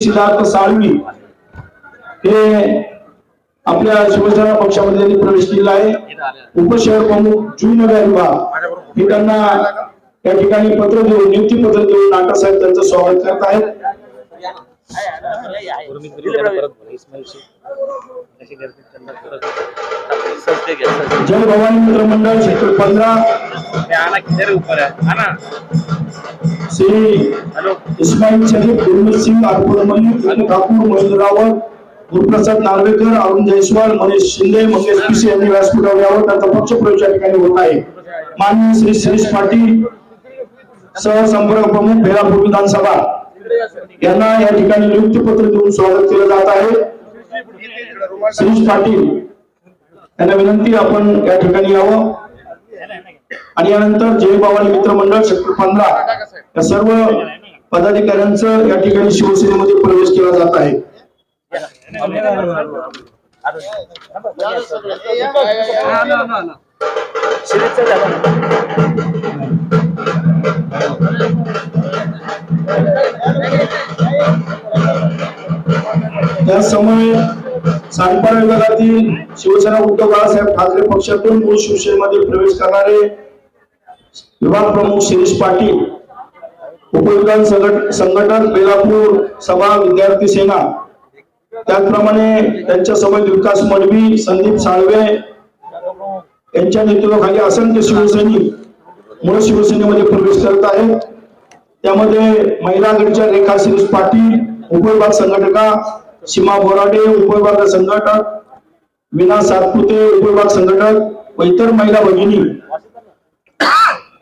सिद्धार्थ साळवी हे आपल्या शिवसेना पक्षामध्ये प्रवेश केला आहे. उपशहर प्रमुख जुईनगर विभाग. हे त्यांना या ठिकाणी पत्र देऊन नियुक्ती पत्र देऊन नाटा साहेब त्यांचं स्वागत करत आहेत. जय भवानी मित्र मंडळ सेक्टर पंधरा. श्री इस्माईल शरीफ गुरमीत सिंग अरपुर मल्लिक आणि ठाकूर महेंद्र रावत गुरुप्रसाद नार्वेकर अरुण जयस्वाल मनीष शिंदे मंगेश पिसे यांनी व्यासपीठावर यावं. त्यांचा पक्ष प्रवेश या ठिकाणी होत आहे. माननीय श्री शिरीष पाटील सहसंपर्क प्रमुख बेलापूर विधानसभा. यांना या ठिकाणी नियुक्ती पत्र देऊन स्वागत केलं जात आहे. शिरीष पाटील यांना विनंती आपण या ठिकाणी यावं. आणि यानंतर जय भवानी मित्र मंडळ सेक्टर पंधरा. या सर्व पदाधिकाऱ्यांचं या ठिकाणी शिवसेनेमध्ये प्रवेश केला जात आहे. त्याचसमोर सातपाडा विभागातील शिवसेना उद्धव बाळासाहेब ठाकरे पक्षातून मूळ शिवसेनेमध्ये प्रवेश करणारे विभाग प्रमुख शिरीष पाटील उपविधान संघट संघटन बेलापूर सभा विद्यार्थी सेना. त्याचप्रमाणे त्यांच्यासोबत विकास मडवी संदीप साळवे यांच्या नेतृत्वाखाली असंख्य शिवसैनिक मूळ शिवसेनेमध्ये प्रवेश करत आहेत. त्यामध्ये महिला रेखा शिरीष पाटील उपविभाग संघटका सीमा बोराडे उपविभाग संघटक विना सातपुते उपविभाग संघटक व इतर महिला भगिनी.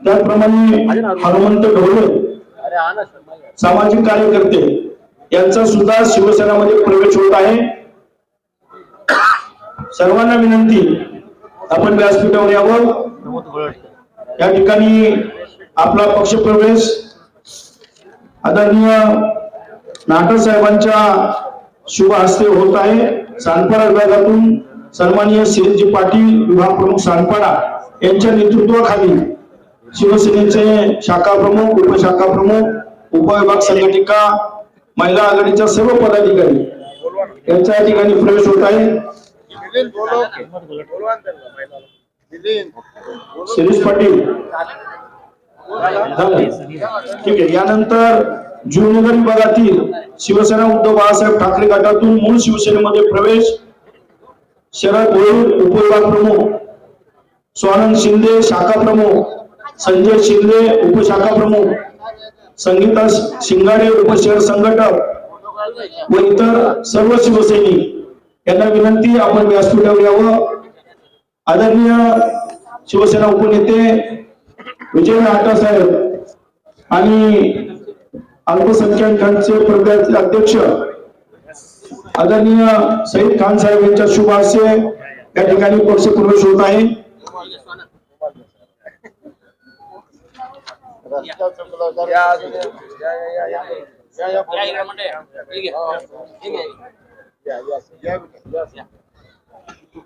त्याचप्रमाणे हनुमंत ढोले सामाजिक कार्यकर्ते यांचा सुद्धा शिवसेनामध्ये प्रवेश होत आहे. सर्वांना विनंती आपण व्यासपीठावर यावं. या ठिकाणी आपला पक्ष प्रवेश आदरणीय नाटक साहेबांच्या शुभ हस्ते होत आहे. सानपाडा विभागातून सन्माननीय शिरीजी पाटील विभाग प्रमुख सानपाडा यांच्या नेतृत्वाखाली शिवसेनेचे शाखा प्रमुख उपशाखा प्रमुख उपविभाग संघटिका महिला आघाडीच्या सर्व पदाधिकारी यांच्या या ठिकाणी प्रवेश होत आहे. शिरीष पाटील. ठीक आहे. यानंतर जुनगर विभागातील शिवसेना उद्धव बाळासाहेब ठाकरे गटातून मूळ शिवसेनेमध्ये प्रवेश. शरद भोईर उपविभाग प्रमुख. स्वानंद शिंदे शाखा प्रमुख. संजय शिंदे उपशाखा प्रमुख. संगीता शिंगाडे उपशहर संघटक व इतर सर्व शिवसैनिक. यांना विनंती आपण व्यासपीठावर यावं. आदरणीय शिवसेना उपनेते विजय आटा साहेब आणि अल्पसंख्याकांचे प्रदेश अध्यक्ष आदरणीय सईद खान साहेब यांच्या शुभ या ठिकाणी पक्ष प्रवेश होत आहे.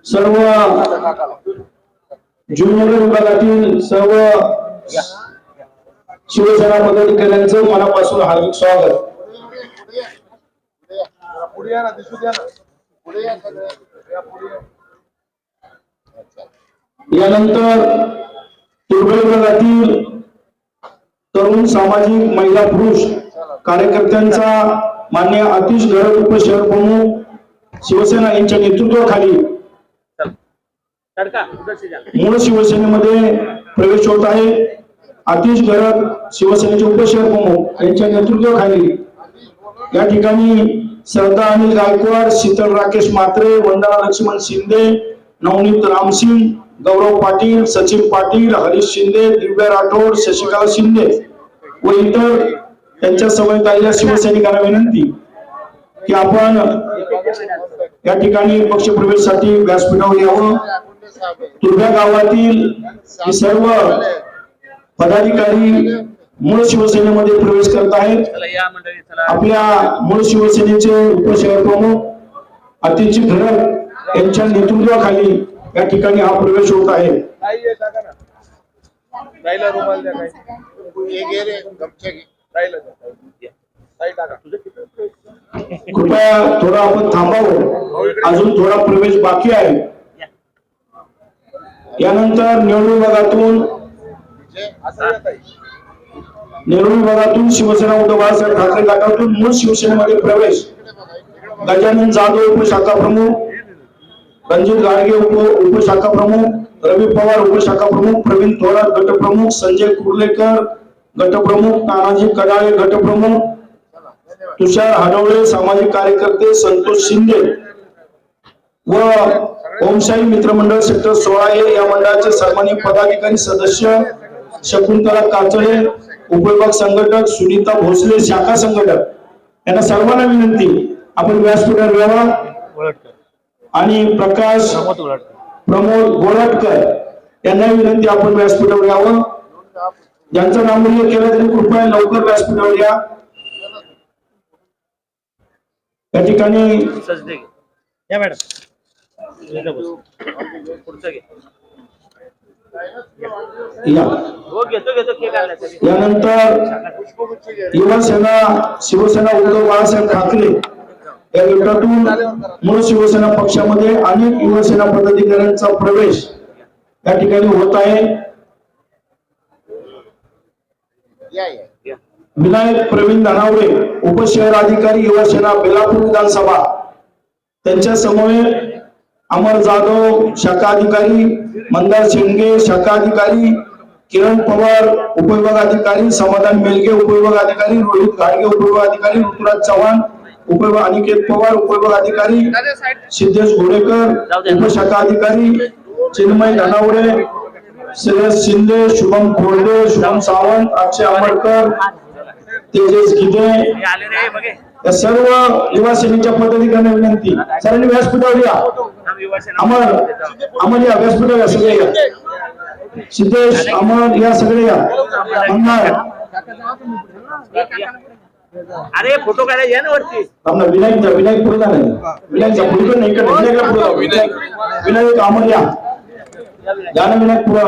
सर्व जुन्नर विभागातील सर्व शिवसेना पदाधिकाऱ्यांचं मनापासून हार्दिक स्वागत. पुढे या ना दिसू द्या ना. पुढे या सगळे. या पुढे या. यानंतर दुर्बळ विभागातील तरुण सामाजिक महिला पुरुष कार्यकर्त्यांचा मान्य आतिश घरत उपशहर प्रमुख शिवसेना यांच्या नेतृत्वाखाली. मूळ शिवसेनेमध्ये प्रवेश होत आहे. आतिश घरत शिवसेनेचे उपशहर प्रमुख यांच्या नेतृत्वाखाली या ठिकाणी श्रद्धा अनिल गायकवाड शीतल राकेश म्हात्रे वंदना लक्ष्मण शिंदे नवनीत रामसिंग गौरव पाटील सचिन पाटील हरीश शिंदे दिव्या राठोड शशिकांत शिंदे व इतर त्यांच्या समवेत आलेल्या शिवसैनिकांना विनंती की आपण या ठिकाणी पक्षप्रवेशसाठी व्यासपीठावर यावं. तुर्भ्या गावातील सर्व पदाधिकारी मूळ शिवसेनेमध्ये प्रवेश करत आहेत. आपल्या मूळ शिवसेनेचे उपशहर प्रमुख अतिशय घडक यांच्या नेतृत्वाखाली या ठिकाणी हा प्रवेश होत आहे. हे कृपया थोडं आपण थांबावं. अजून थोडा प्रवेश बाकी आहे. यानंतर निवडणूक विभागातून नेहरू विभागातून शिवसेना उद्धव बाळासाहेब ठाकरे गटातून मूळ शिवसेनेमध्ये प्रवेश. गजानन जाधव उपशाखा प्रमुख. रणजित गाडगे उप उपशाखा प्रमुख रवी पवार उपशाखा प्रमुख प्रवीण थोरात गटप्रमुख संजय कुर्लेकर गटप्रमुख तानाजी कडाळे गटप्रमुख तुषार हडवळे सामाजिक कार्यकर्ते संतोष शिंदे व ओमशाही मित्रमंडळ सेक्टर सोळा ए या मंडळाचे सन्मान्य पदाधिकारी सदस्य शकुंतला काचळे उपविभाग संघटक सुनीता भोसले शाखा संघटक. यांना सर्वांना विनंती आपण व्यासपीठावर यावा. आणि प्रकाश प्रमोद गोरटकर यांना विनंती आपण व्यासपीठावर यावं. ज्यांचं नाव उल्लेख केलं तरी कृपया लवकर व्यासपीठावर या. या ठिकाणी या हो यानंतर पुष्पगुच्छ घे. युवा सेना शिवसेना उद्धव बाळासाहेब ठाकरे या गटातून मूळ शिवसेना पक्षामध्ये अनेक युवसेना पदाधिकाऱ्यांचा प्रवेश या ठिकाणी होत आहे. या या. या. विनायक प्रवीण धनावडे उपशहर अधिकारी युवासेना बेलापूर विधानसभा. त्यांच्यासमोर अमर जाधव शाखा अधिकारी मंदार शेंडगे शाखा अधिकारी किरण पवार उपविभाग अधिकारी समाधान मेलगे उपविभाग अधिकारी रोहित घाडगे उपविभाग अधिकारी ऋतुराज चव्हाण उपविभाग अनिकेत पवार उपविभाग अधिकारी सिद्धेश घोडेकर उपशाखा अधिकारी चिन्मय धनावडे श्रेयस शिंदे शुभम खोर्डे शुभम सावंत अक्षय आंबेडकर तेजस गिदे या सर्व युवा सेनेच्या पदाधिकाऱ्यांना विनंती. सरांनी व्यासपीठावर या. अमर अमर या व्यासपीठावर या सगळे या. सिद्धेश अमर या सगळे या. अरे फोटो काढायचे ना वरती. आपला विनायक पुढे जाणार विनायक जा पुढे नाही इकडे विनायकला पुढे जाऊ. विनायक विनायक अमर या. ना विनायक पुढे.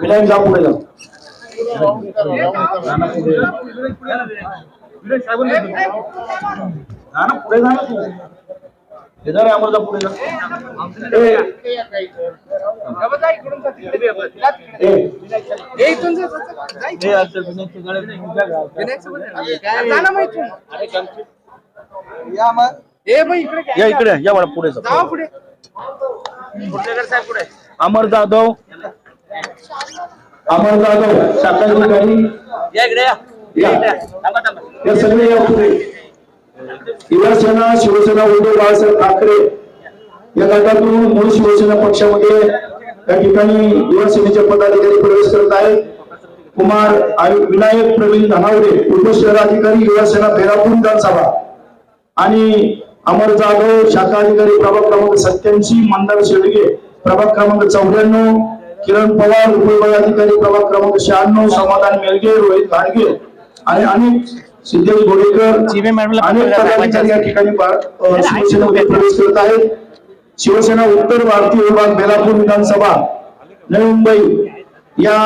विनायक जा पुढे जा. पुढे जा. ना तू इधर आहे अमर जा. पुढे जा ए, ए, या इकडे या मला पुढे साहेब पुढे अमर जाधव. अमर जाधव शाखा अधिकारी या इकडे या सगळे या पुढे. युवासेना शिवसेना उद्धव बाळासाहेब ठाकरे या गटातून मूळ शिवसेना पक्षामध्ये या ठिकाणी युवासेनेचे पदाधिकारी प्रवेश करत आहेत. कुमार विनायक प्रवीण धनावडे उपशहराधिकारी युवासेना फेरापूर विधानसभा आणि अमर जाधव शाखा अधिकारी प्रभाग क्रमांक सत्याऐंशी मंदार शेडगे प्रभाग क्रमांक चौऱ्याण्णव किरण पवार उपविभाग अधिकारी प्रभाग क्रमांक शहाण्णव समाधान मेलगे रोहित घाडगे आणि अनेक सिद्धेश मॅडमला अनेक पदाधिकारी या ठिकाणी शिवसेनेमध्ये प्रवेश करत आहेत. शिवसेना उत्तर भारतीय विभाग बेलापूर विधानसभा नवी मुंबई या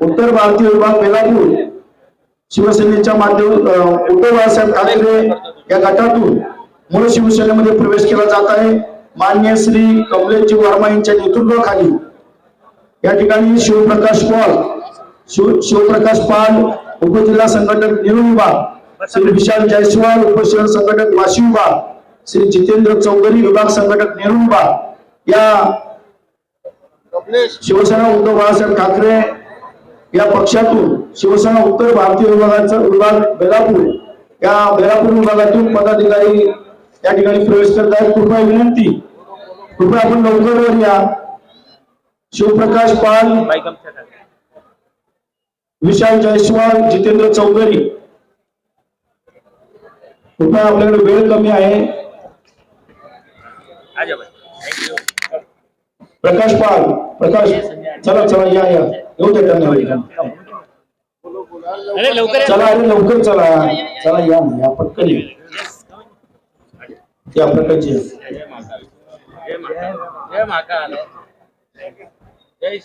उत्तर भारतीय विभाग बेलापूर शिवसेनेच्या माध्यम उद्धव बाळासाहेब ठाकरे या गटातून मूळ शिवसेनेमध्ये प्रवेश केला जात आहे. मान्य श्री कमलेशजी वर्मा यांच्या नेतृत्वाखाली या ठिकाणी शिवप्रकाश पॉल शिव शिवप्रकाश पाल उपजिल्हा संघटक नेहरू विभाग श्री विशाल जयस्वाल उपशहर संघटक वाशिम विभाग श्री जितेंद्र चौधरी विभाग संघटक नेहरू विभाग या शिवसेना उद्धव बाळासाहेब ठाकरे या पक्षातून शिवसेना उत्तर भारतीय विभागाचा विभाग बेलापूर या बेलापूर विभागातून पदाधिकारी या ठिकाणी प्रवेश करत आहेत कृपया विनंती कृपया आपण लवकर वर या. शिवप्रकाश पाल. विशाल जयस्वाल जितेंद्र चौधरी. कृपया आपल्याकडे वेळ कमी आहे. प्रकाश पाल प्रकाश चला चला या या. येऊ दे त्यांना. चला अरे लवकर चला. चला या या पटकन या. प्रकारची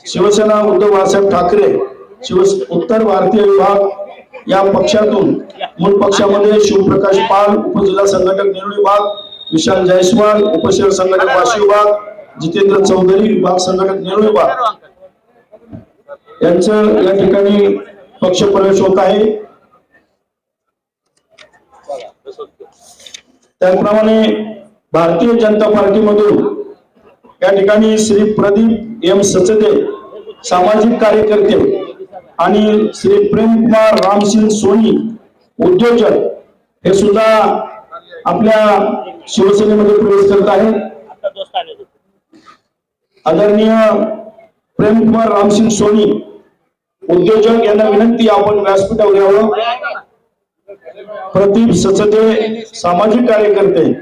शिवसेना उद्धव बाळासाहेब ठाकरे. शिव उत्तर भारतीय विभाग या पक्षातून मूळ पक्षामध्ये शिवप्रकाश पाल उपजिल्हा संघटक नेरुळ विभाग विशाल जयस्वाल उपशहर संघटक वाशी विभाग जितेंद्र चौधरी विभाग संघटक नेरुळ विभाग. यांचं या ठिकाणी पक्ष प्रवेश होत आहे. त्याचप्रमाणे भारतीय जनता पार्टीमधून या ठिकाणी श्री प्रदीप एम सचदे सामाजिक कार्यकर्ते आणि श्री प्रेमकुमार रामसिंग सोनी उद्योजक हे सुद्धा आपल्या शिवसेनेमध्ये प्रवेश करत आहेत. आदरणीय प्रेमकुमार रामसिंग सोनी उद्योजक यांना विनंती आपण व्यासपीठावर यावं. प्रदीप सचदे सामाजिक कार्यकर्ते.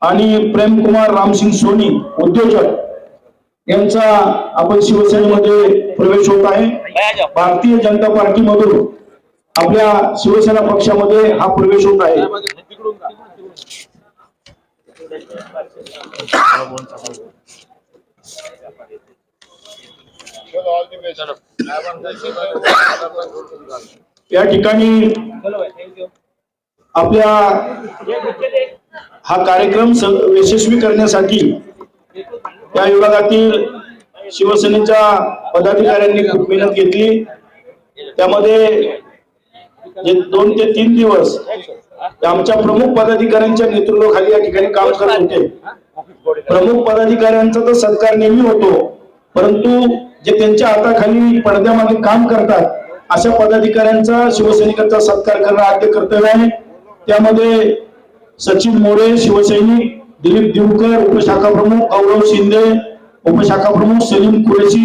आणि प्रेमकुमार रामसिंग सोनी उद्योजक. यांचा आपण शिवसेनेमध्ये प्रवेश होत आहे. भारतीय जनता पार्टीमधून आपल्या शिवसेना पक्षामध्ये हा प्रवेश होत आहे. या ठिकाणी आपल्या हा कार्यक्रम यशस्वी करण्यासाठी त्या विभागातील शिवसेनेच्या पदाधिकाऱ्यांनी खूप मेहनत घेतली. त्यामध्ये जे दोन ते तीन दिवस आमच्या प्रमुख पदाधिकाऱ्यांच्या नेतृत्वाखाली या ठिकाणी काम करत होते. प्रमुख पदाधिकाऱ्यांचा तर सत्कार नेहमी होतो परंतु जे त्यांच्या हाताखाली पडद्यामागे काम करतात अशा पदाधिकाऱ्यांचा शिवसैनिकांचा सत्कार करणं आद्य कर्तव्य आहे. त्यामध्ये सचिन मोरे शिवसैनिक दिलीप दिवकर उपशाखा प्रमुख गौरव शिंदे उपशाखा प्रमुख सलीम कुरेशी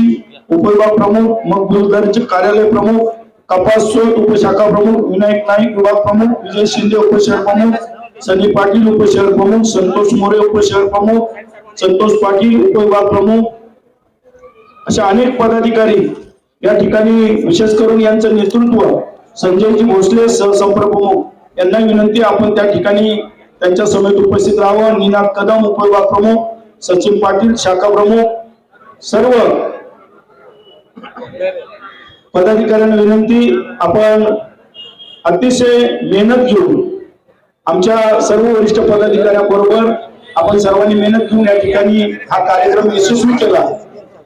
उपविभाग प्रमुख मकबूलदारचे कार्यालय प्रमुख कपास सोट उपशाखा प्रमुख विनायक नाईक विभाग प्रमुख विजय शिंदे उपशहर प्रमुख संजय पाटील उपशहर प्रमुख संतोष मोरे उपशहर प्रमुख संतोष पाटील उपविभाग प्रमुख अशा अनेक पदाधिकारी या ठिकाणी विशेष करून यांचं नेतृत्व संजयजी भोसले सहसंपर्क प्रमुख यांना विनंती आपण त्या ठिकाणी त्यांच्या समेत उपस्थित राहावं. निनाद कदम उपविभाग प्रमुख सचिन पाटील शाखा प्रमुख सर्व पदाधिकाऱ्यांना विनंती आपण अतिशय मेहनत घेऊन आमच्या सर्व वरिष्ठ पदाधिकाऱ्यांबरोबर आपण सर्वांनी मेहनत घेऊन या ठिकाणी हा कार्यक्रम यशस्वी केला.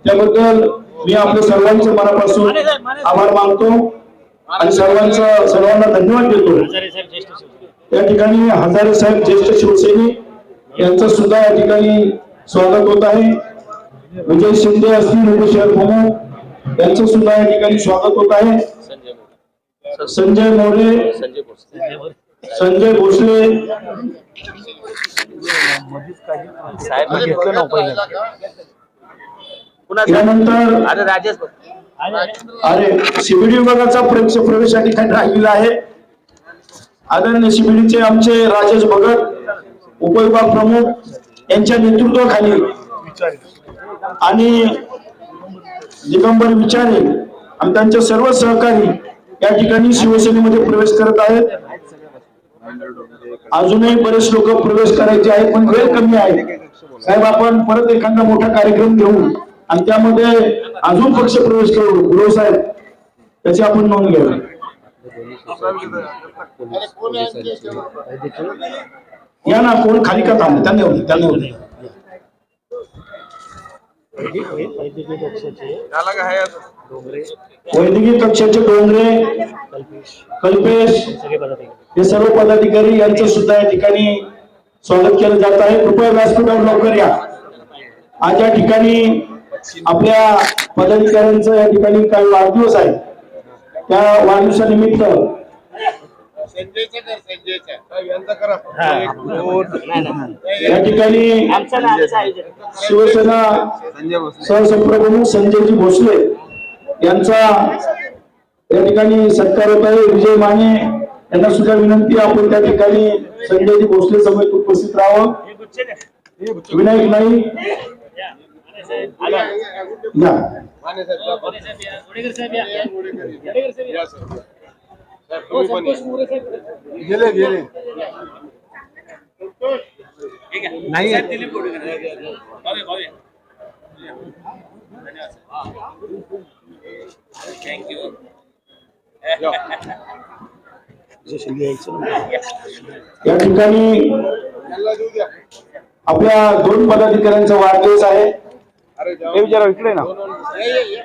त्याबद्दल मी आपल्या सर्वांचे मनापासून आभार मानतो आणि सर्वांचा सर्वांना धन्यवाद देतो. या ठिकाणी हजारे साहेब ज्येष्ठ शिवसैनिक यांचं सुद्धा या ठिकाणी स्वागत होत आहे. विजय शिंदे असतील उपशहर प्रमुख यांचं सुद्धा या ठिकाणी स्वागत होत आहे. संजय मोरे संजय भोसले. साहेब घेतलं ना पहिलं पुन्हा यानंतर आता राजेश अरे शिबिडी विभागाचा प्रवेश या ठिकाणी राहिलेला आहे. आदरणीय शिबिरीचे आमचे राजेश भगत उपविभाग प्रमुख यांच्या नेतृत्वाखाली आणि दिगंबर विचारे आणि त्यांचे सर्व सहकारी या ठिकाणी शिवसेनेमध्ये प्रवेश करत आहेत. अजूनही बरेच लोक प्रवेश करायचे आहेत पण वेळ कमी आहे. साहेब आपण परत एखादा मोठा कार्यक्रम घेऊ आणि त्यामध्ये अजून पक्ष प्रवेश करू. गुरु साहेब त्याची आपण नोंद घेऊ अरे कोण आहे आणखी याच्यावर? या ना कोण खाली का थांबले? त्यांनी होते त्यांनी होते वैद्यकीय कक्षाचे डोंगरे कल्पेश हे सर्व पदाधिकारी यांचं सुद्धा या ठिकाणी स्वागत केलं जात आहे. कृपया व्यासपीठावर लवकर या. आज या ठिकाणी आपल्या पदाधिकाऱ्यांचा या ठिकाणी काही वाढदिवस आहे. त्या वाढदिवसानिमित्त संजयचं कर संजयचं? यांचा करा. या ठिकाणी आमचं ना आमचं आयोजन. शिवसेना सहसंप्रमुख संजयजी भोसले यांचा या ठिकाणी सत्कार होत आहे. विजय माने यांना सुद्धा विनंती आहे, आपण त्या ठिकाणी संजयजी भोसले समेत उपस्थित राहावं. विनायक नाईक. या. गेले गेले. या ठिकाणी आपल्या दोन पदाधिकाऱ्यांचा वाढदिवस आहे. अरे जाओ. हे विचारा इकडे ना. ये, ये,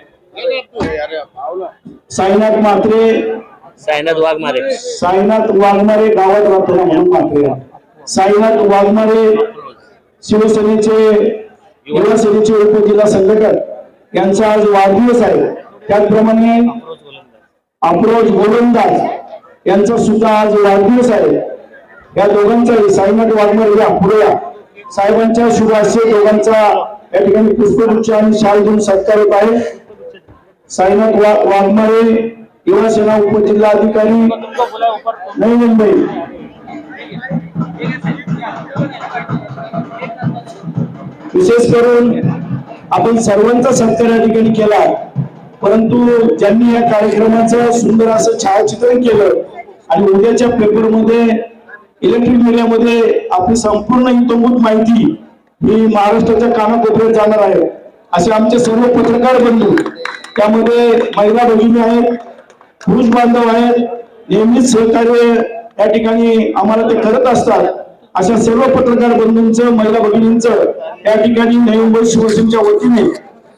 साईनाथ वाघमारे. साईनाथ वाघमारे गावात राहतो म्हणून मात्रे साईनाथ वाघमारे शिवसेनेचे युवासेनेचे उपजिल्हा संघटक. यांचा आज वाढदिवस आहे. त्याचप्रमाणे अप्रोच गोलंदाज यांचा सुद्धा आज वाढदिवस आहे. या दोघांचाही साईनाथ वाघमारे या पुढे साहेबांच्या शुभाशय दोघांचा या ठिकाणी पुष्पगुच्छ आणि शाल देऊन सत्कार होत आहे. साईनाथ वाघमारे युवासेना उपजिल्हा अधिकारी नवी मुंबई विशेष करून आपण सर्वांचा सत्कार या ठिकाणी केला. परंतु ज्यांनी या कार्यक्रमाचं सुंदर असं छायाचित्रण केलं आणि उद्याच्या पेपरमध्ये इलेक्ट्रिक मीडियामध्ये आपली संपूर्ण हितोभूत माहिती ही महाराष्ट्राच्या कानाकोपऱ्यात जाणार आहे. असे आमचे सर्व पत्रकार बंधू त्यामध्ये महिला भगिनी आहेत पुरुष बांधव आहेत नेहमीच सहकार्य या ठिकाणी आम्हाला ते करत असतात. अशा सर्व पत्रकार बंधूंचं महिला भगिनींचं या ठिकाणी नवी मुंबई शिवसेनेच्या वतीने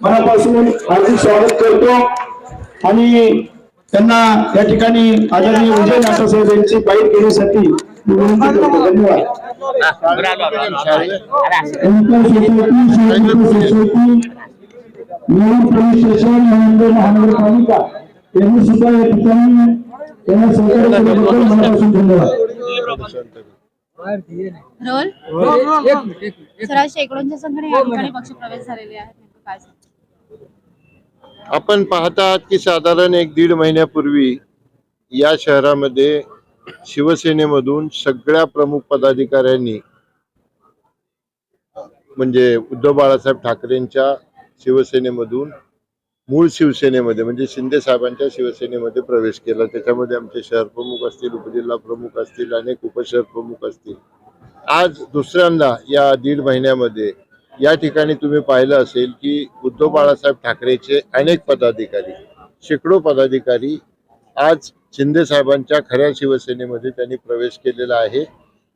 मनापासून हार्दिक स्वागत करतो. आणि त्यांना या ठिकाणी आदरणीय विजय नाटासाहेब यांची बाईट घेण्यासाठी विनंती करतो. धन्यवाद. पोलीस स्टेशन महानगरपालिका यांनी सुद्धा या ठिकाणी त्यांना सहकार्य केल्याबद्दल मनापासून धन्यवाद. रोल सर आज शेकडोंच्या संख्येने या ठिकाणी पक्षप्रवेश झालेले आहेत. काय? आपण की साधारण एक दीड महिन्यापूर्वी या शहरामध्ये शिवसेनेमधून सगळ्या प्रमुख पदाधिकाऱ्यांनी म्हणजे उद्धव बाळासाहेब ठाकरेंच्या शिवसेनेमधून मूळ शिवसेनेमध्ये म्हणजे शिंदे साहेबांच्या शिवसेनेमध्ये प्रवेश केला. त्याच्यामध्ये आमचे शहर प्रमुख असतील उपजिल्हा प्रमुख असतील अनेक उपशहर प्रमुख असतील. आज दुसऱ्यांदा या दीड महिन्यामध्ये या ठिकाणी तुम्ही पाहिलं असेल की उद्धव बाळासाहेब ठाकरेचे अनेक पदाधिकारी शेकडो पदाधिकारी आज शिंदे साहेबांच्या खऱ्या शिवसेनेमध्ये त्यांनी प्रवेश केलेला आहे.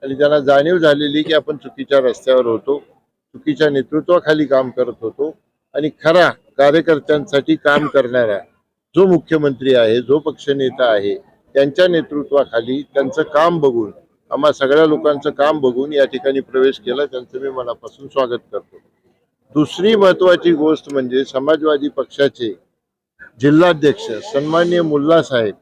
आणि त्यांना जाणीव झालेली की आपण चुकीच्या रस्त्यावर होतो चुकीच्या नेतृत्वाखाली काम करत होतो. आणि खरा कार्यकर्त्यांसाठी काम करणारा जो मुख्यमंत्री आहे जो पक्षनेता आहे त्यांच्या नेतृत्वाखाली त्यांचं काम बघून आम्हा सगळ्या लोकांचं काम बघून या ठिकाणी प्रवेश केला त्यांचं मी मनापासून स्वागत करतो. दुसरी महत्वाची गोष्ट म्हणजे समाजवादी पक्षाचे जिल्हाध्यक्ष सन्मान्य मुल्ला साहेब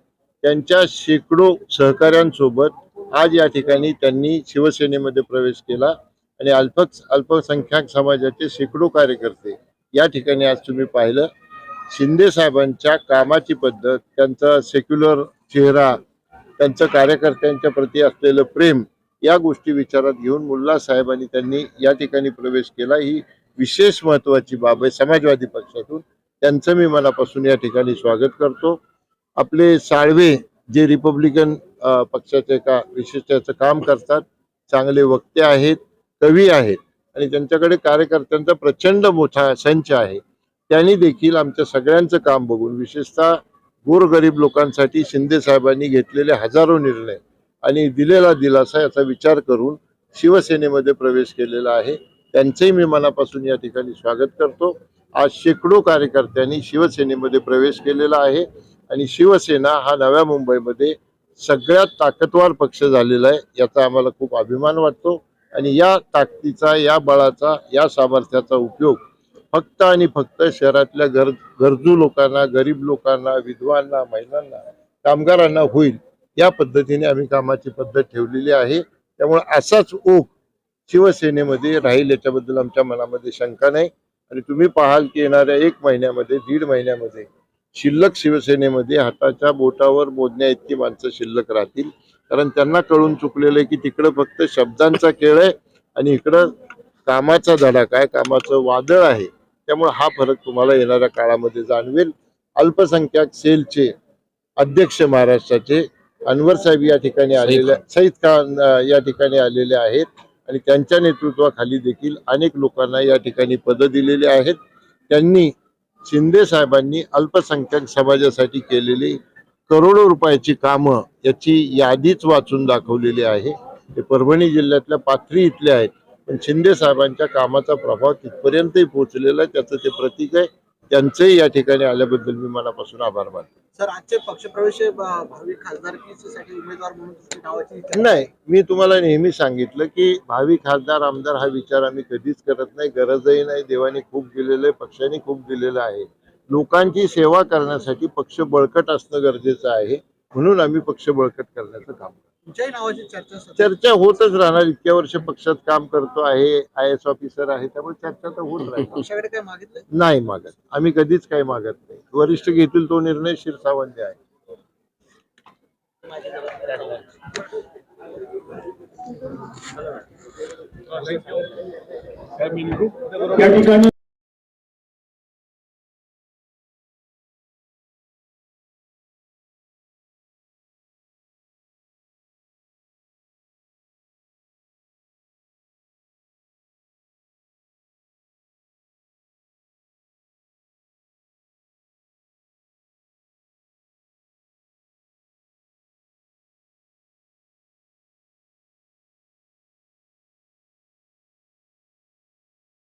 त्यांच्या शेकडो सहकाऱ्यांसोबत आज या ठिकाणी त्यांनी शिवसेनेमध्ये प्रवेश केला आणि अल्प अल्पसंख्याक समाजाचे शेकडो कार्यकर्ते या ठिकाणी आज तुम्ही पाहिलं शिंदे साहेबांच्या कामाची पद्धत त्यांचा सेक्युलर चेहरा त्यांचं कार्यकर्त्यांच्या प्रती असलेलं प्रेम या गोष्टी विचारात घेऊन मुल्ला साहेबांनी त्यांनी या ठिकाणी प्रवेश केला. ही विशेष महत्वाची बाब आहे समाजवादी पक्षातून. त्यांचं मी मनापासून या ठिकाणी स्वागत करतो. आपले साळवे जे रिपब्लिकन पक्षाचे का त्याचं काम करतात चांगले वक्ते आहेत कवी आहेत. आणि त्यांच्याकडे कार्यकर्त्यांचा प्रचंड मोठा संच आहे त्यांनी देखील आमच्या सगळ्यांचं काम बघून विशेषतः गोरगरीब लोकांसाठी शिंदे साहेबांनी घेतलेले हजारो निर्णय आणि दिलेला दिलासा याचा विचार करून शिवसेनेमध्ये प्रवेश केलेला आहे. त्यांचंही मी मनापासून या ठिकाणी स्वागत करतो. आज शेकडो कार्यकर्त्यांनी शिवसेनेमध्ये प्रवेश केलेला आहे आणि शिवसेना हा नव्या मुंबईमध्ये सगळ्यात ताकदवार पक्ष झालेला आहे याचा आम्हाला खूप अभिमान वाटतो. आणि या ताकदीचा या बळाचा या सामर्थ्याचा उपयोग फक्त आणि फक्त शहरातल्या गर गरजू लोकांना गरीब लोकांना विधवांना महिलांना कामगारांना होईल या पद्धतीने आम्ही कामाची पद्धत ठेवलेली आहे. त्यामुळे असाच ओघ शिवसेनेमध्ये राहील याच्याबद्दल आमच्या मनामध्ये शंका नाही. आणि तुम्ही पाहाल की येणाऱ्या एक महिन्यामध्ये दीड महिन्यामध्ये शिल्लक शिवसेनेमध्ये हाताच्या बोटावर मोजण्या इतकी माणसं शिल्लक राहतील. कारण त्यांना कळून चुकलेलं आहे की तिकडं फक्त शब्दांचा खेळ आहे आणि इकडं कामाचा धडाका आहे कामाचं वादळ आहे त्यामुळे हा फरक तुम्हाला येणाऱ्या काळामध्ये जाणवेल. अल्पसंख्याक सेलचे अध्यक्ष महाराष्ट्राचे अनवर साहेब या ठिकाणी आलेले सईद खान या ठिकाणी आलेले आहेत आणि त्यांच्या नेतृत्वाखाली देखील अनेक लोकांना या ठिकाणी पदं दिलेली आहेत. त्यांनी शिंदे साहेबांनी अल्पसंख्याक समाजासाठी केलेली करोडो रुपयाची कामं याची यादीच वाचून दाखवलेली आहे. ते परभणी जिल्ह्यातल्या पाथरी इथले आहेत. पण शिंदे साहेबांच्या कामाचा प्रभाव तिथपर्यंतही पोहोचलेला आहे. त्याचं ते प्रतीक आहे. त्यांचंही या ठिकाणी आल्याबद्दल मी मनापासून आभार मानतो. सर आजचे पक्षप्रवेश भावी खासदारकीसाठी उमेदवार म्हणून तुमची नावाची इच्छा नाही मी तुम्हाला नेहमी सांगितलं की भावी खासदार आमदार हा विचार आम्ही कधीच करत नाही. गरजही नाही. देवाने खूप दिलेलं आहे. पक्षाने खूप दिलेलं आहे. लोकांची सेवा करण्यासाठी पक्ष बळकट असणं गरजेचं आहे. म्हणून आम्ही पक्ष बळकट करण्याचं काम करतो. तुमच्याही नावाची चर्चा होतच राहणार. इतक्या वर्ष पक्षात काम करतो आहे. आय एस ऑफिसर आहे. त्यामुळे चर्चा तर होत राहणार नाही मागत. आम्ही कधीच काही मागत नाही. वरिष्ठ घेतील तो निर्णय शिरसावंत आहे. या ठिकाणी